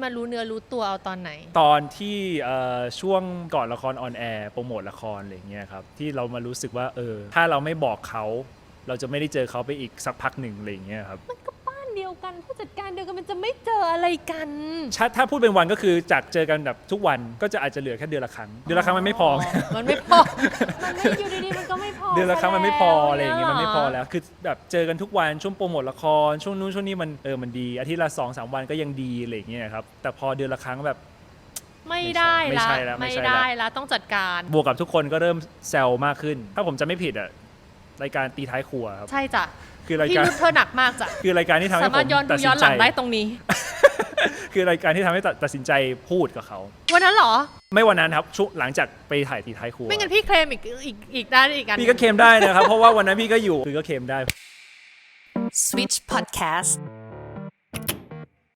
มารู้เนื้อรู้ตัวเอาตอนไหน ตอนที่เอ่อช่วงก่อนละครออนแอร์โปรโมทละครอะไรอย่างเงี้ยครับที่เรามารู้สึกว่าเออถ้าเราไม่บอกเขาเราจะไม่ได้เจอเขาไปอีกสักพักหนึ่งอะไรอย่างเงี้ยครับบ้านเดียวกันผู้จัดการเดียวกันมันจะไม่เจออะไรกันถ้าถ้าพูดเป็นวันก็คือจากเจอกันแบบทุกวันก็จะอาจจะเหลือแค่เดือนละครั้งเดือนละครั้งมันไม่พอ มันไม่พอ มันไม่อยู่ เดือนละครั้งมันไม่พอซอะไรอย่างเงี้ยมันไม่พอหแล้ว คือแบบเจอกันทุกวันช่วงโปรโมทละครช่วงนู้นช่วงนี้มันเออมันดีอาทิตย์ละสองสามวันก็ยังดีอะไรอย่างเงี้ยครับแต่พอเดือนละครั้งแบบ ไม่ได้ไม่ละใช่แล้วไม่ไม่ใช่แล้ว ได้ละต้องจัดการ บวกกับทุกคนก็เริ่มแซวมากขึ้น ถ้าผมจะไม่ผิดอะรายการตีท้ายครัวครับใช่จ้ะคือรายพี่การรุดเธอหนักมากจ้ะคือรายการที่ทำให้สาผมารถย้อนดูตัดสิย้อนนหใจ ลังได้ตรงนี้ คือรายการที่ทำให้ตัดตัดสินใจพูดกับเขา วันนั้นเหรอ ไม่วันนั้นครับช่วงหลังจากไปถ่ายตีท้ายครัวไม่งั้นพี่เคลมอีกอีกอีกด้านอีกอันพี่ก็เคลมได้นะครับ เพราะว่าวันนั้นพี่ก็อยู่คือก็เคลมได้ Switch Podcast